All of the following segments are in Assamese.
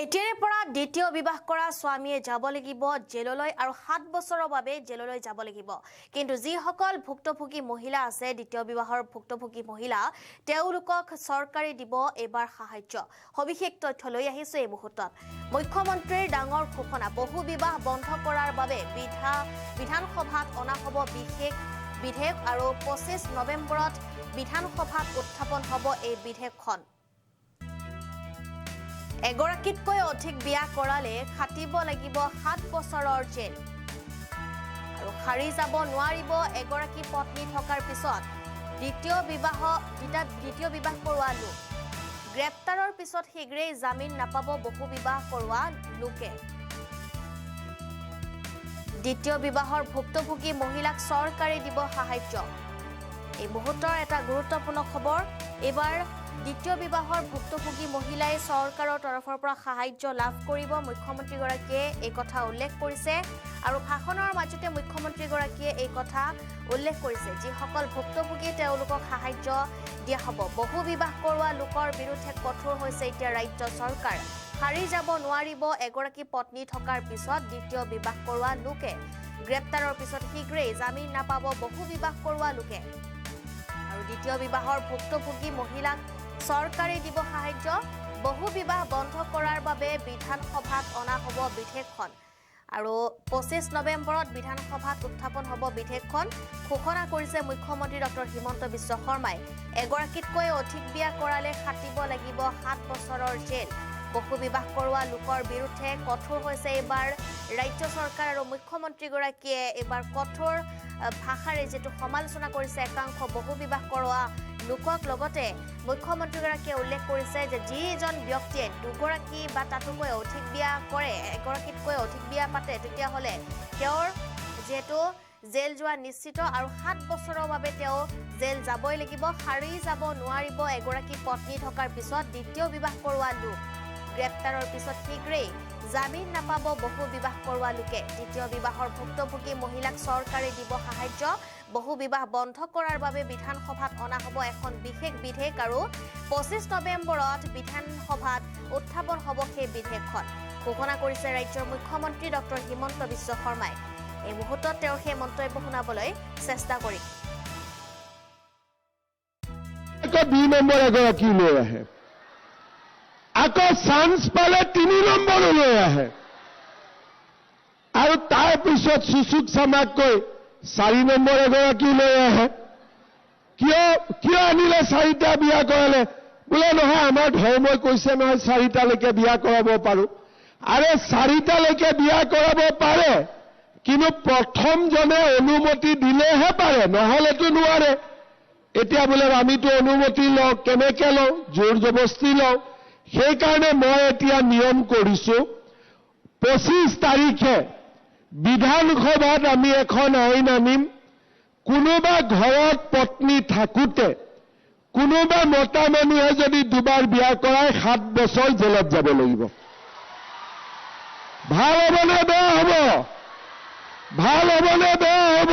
এতিয়াৰে পৰা দ্বিতীয় বিবাহ কৰা স্বামীয়ে যাব লাগিব জেললৈ আৰু সাত বছৰৰ বাবে জেললৈ যাব লাগিব। কিন্তু যিসকল ভুক্তভোগী মহিলা আছে দ্বিতীয় বিবাহৰ ভুক্তভোগী মহিলা তেওঁলোকক চৰকাৰে দিব এইবাৰ সাহায্য। সবিশেষ তথ্য লৈ আহিছো এই মুহূৰ্তত। মুখ্যমন্ত্ৰীৰ ডাঙৰ ঘোষণা বহু বিবাহ বন্ধ কৰাৰ বাবে বিধা বিধানসভাত অনা হ'ব বিশেষ বিধেয়ক আৰু পঁচিছ নৱেম্বৰত বিধানসভাত উত্থাপন হ'ব এই বিধেয়কখন। এগৰাকীতকৈ অধিক বিয়া কৰালে খাটিব লাগিব সাত বছৰৰ জেল। আৰু সাৰি যাব নোৱাৰিব এগৰাকী পত্নী থকাৰ পিছত দ্বিতীয় বিবাহ দুটা দ্বিতীয় বিবাহ কৰোৱা লোক। গ্ৰেপ্তাৰৰ পিছত শীঘ্ৰেই জামিন নাপাব বহু বিবাহ কৰোৱা লোকে। দ্বিতীয় বিবাহৰ ভুক্তভোগী মহিলাক চৰকাৰে দিব সাহায্য। এই মুহূৰ্তৰ এটা গুৰুত্বপূৰ্ণ খবৰ এইবাৰ দ্বিতীয় বিবাহৰ ভুক্তভোগী মহিলাই চৰকাৰৰ তৰফৰ পৰা সাহায্য লাভ কৰিব। মুখ্যমন্ত্ৰীগৰাকীয়ে এই কথা উল্লেখ কৰিছে আৰু ভাষণৰ মাজতে মুখ্যমন্ত্ৰীগৰাকীয়ে এই কথা উল্লেখ কৰিছে। যিসকল ভুক্তভোগী তেওঁলোকক সাহায্য দিয়া হ'ব। বহু বিবাহ কৰোৱা লোকৰ বিৰুদ্ধে কঠোৰ হৈছে এতিয়া ৰাজ্য চৰকাৰ। সাৰি যাব নোৱাৰিব এগৰাকী পত্নী থকাৰ পিছত দ্বিতীয় বিবাহ কৰোৱা লোকে। গ্ৰেপ্তাৰৰ পিছত শীঘ্ৰেই জামিন নাপাব বহু বিবাহ কৰোৱা লোকে। আৰু দ্বিতীয় বিবাহৰ ভুক্তভোগী মহিলাক চৰকাৰে দিব সাহায্য বহু বিবাহ বন্ধ কৰাৰ বাবে বিধানসভাত অনা হ'ব বিধেয়কখন। আৰু পঁচিছ নৱেম্বৰত বিধানসভাত উত্থাপন হ'ব বিধেয়কখন ঘোষণা কৰিছে মুখ্যমন্ত্ৰী ডক্টৰ হিমন্ত বিশ্ব শৰ্মাই। এগৰাকীতকৈ অধিক বিয়া কৰালে খাটিব লাগিব সাত বছৰৰ জেল। বহু বিবাহ কৰোৱা লোকৰ বিৰুদ্ধে কঠোৰ হৈছে এইবাৰ ৰাজ্য চৰকাৰ আৰু মুখ্যমন্ত্ৰীগৰাকীয়ে এইবাৰ কঠোৰ ভাষাৰে যিটো সমালোচনা কৰিছে একাংশ বহু বিবাহ কৰোৱা লোকক লগতে মুখ্যমন্ত্ৰীগৰাকীয়ে উল্লেখ কৰিছে যে যিজন ব্যক্তিয়ে দুগৰাকী বা তাতোকৈ অধিক বিয়া কৰে এগৰাকীতকৈ অধিক বিয়া পাতে তেতিয়াহ'লে তেওঁৰ যিহেতু জেল যোৱা নিশ্চিত আৰু সাত বছৰৰ বাবে তেওঁ জেল যাবই লাগিব সাৰি যাব নোৱাৰিব এগৰাকী পত্নী থকাৰ পিছত দ্বিতীয় বিবাহ কৰোৱা লোক। গ্ৰেপ্তাৰৰ পিছত শীঘ্ৰেই জামিন নাপাব বহু বিবাহ কৰোৱা লোকে। দ্বিতীয় বিবাহৰ ভুক্তভোগী মহিলাক চৰকাৰে দিব সাহায্য। বহু বিবাহ বন্ধ কৰাৰ বাবে বিধানসভাত অনা হ'ব এখন বিশেষ বিধেয়ক আৰু পঁচিছ নৱেম্বৰত বিধানসভাত উত্থাপন হ'ব সেই বিধেয়কখন। ঘোষণা কৰিছে ৰাজ্যৰ মুখ্যমন্ত্ৰী ডক্টৰ হিমন্ত বিশ্ব শৰ্মাই। এই মুহূৰ্তত তেওঁৰ সেই মন্তব্য শুনাবলৈ চেষ্টা কৰিম দুই নম্বৰ এগৰাকী লৈ আহে। আকৌ চান্স পালে তিনি নম্বৰ লৈ আহে। আৰু তাৰ পিছত চুচুক চামাককৈ চাৰি নম্বৰ এগৰাকী লৈ আহে। কিয় কিয় আনিলে চাৰিটা বিয়া কৰালে? বোলে নহয় আমাৰ ধৰ্মই কৈছে নহয় চাৰিটালৈকে বিয়া কৰাব পাৰো। আৰে চাৰিটালৈকে বিয়া কৰাব পাৰে কিন্তু প্ৰথমজনে অনুমতি দিলেহে পাৰে নহলেতো নোৱাৰে। এতিয়া বোলে আমিতো অনুমতি লওঁ কেনেকে লওঁ? জোৰ জবস্তি লওঁ। সেইকাৰণে মই এতিয়া নিয়ম কৰিছো পঁচিছ তাৰিখে বিধানসভাত আমি এখন আইন আনিম। কোনোবা ঘৰত পত্নী থাকোতে কোনোবা মতা মানুহে যদি দুবাৰ বিয়া কৰাই সাত বছৰ জেলত যাব লাগিব। ভাল হ'বনে বেয়া হ'ব? ভাল হ'বনে বেয়া হ'ব?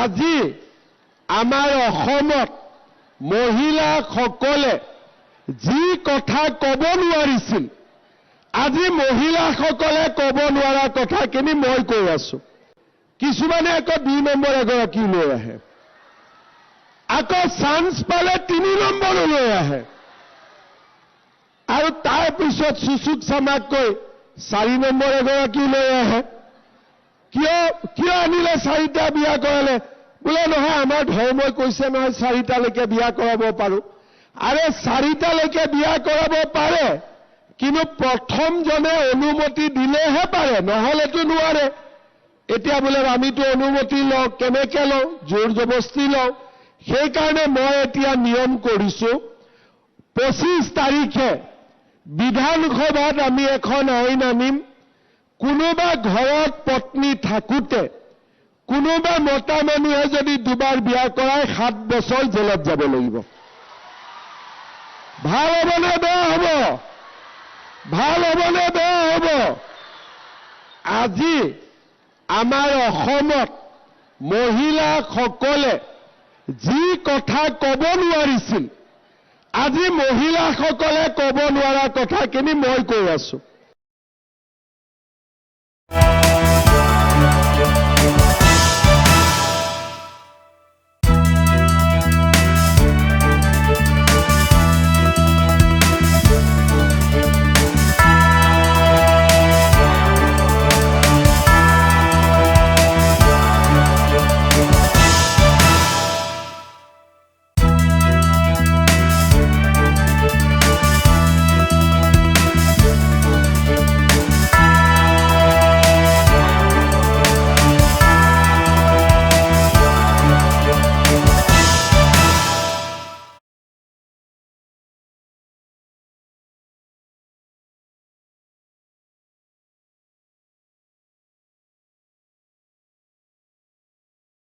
আজি আমাৰ অসমত মহিলাসকলে যি কথা ক'ব নোৱাৰিছিল আজি মহিলাসকলে ক'ব নোৱাৰা কথাখিনি মই কৈ আছো। কিছুমানে আকৌ দুই নম্বৰ এগৰাকী লৈ আহে। আকৌ চান্স পালে তিনি নম্বৰ লৈ আহে। আৰু তাৰ পিছত চুচুক চামাককৈ চাৰি নম্বৰ এগৰাকী লৈ আহে। কিয় কিয় আনিলে চাৰিটা বিয়া কৰালে? বোলে নহয় আমাৰ ধৰ্মই কৈছে নহয় চাৰিটালৈকে বিয়া কৰাব পাৰো। আৰে চাৰিটালৈকে বিয়া কৰাব পাৰে কিন্তু প্ৰথমজনে অনুমতি দিলেহে পাৰে নহলেতো নোৱাৰে। এতিয়া বোলে আমিতো অনুমতি লওঁ কেনেকে লওঁ জোৰ জবস্তি লওঁ। সেইকাৰণে মই এতিয়া নিয়ম কৰিছো পঁচিছ তাৰিখে বিধানসভাত আমি এখন আইন আনিম। কোনোবা ঘৰত পত্নী থাকোতে কোনোবা মতা মানুহে যদি দুবাৰ বিয়া কৰাই সাত বছৰ জেলত যাব লাগিব। ভাল হ'বনে বেয়া হ'ব। ভাল হ'বনে বেয়া হ'ব। আজি আমাৰ অসমত মহিলাসকলে যি কথা ক'ব নোৱাৰিছিল আজি মহিলাসকলে ক'ব নোৱাৰা কথাখিনি মই কৈ আছো।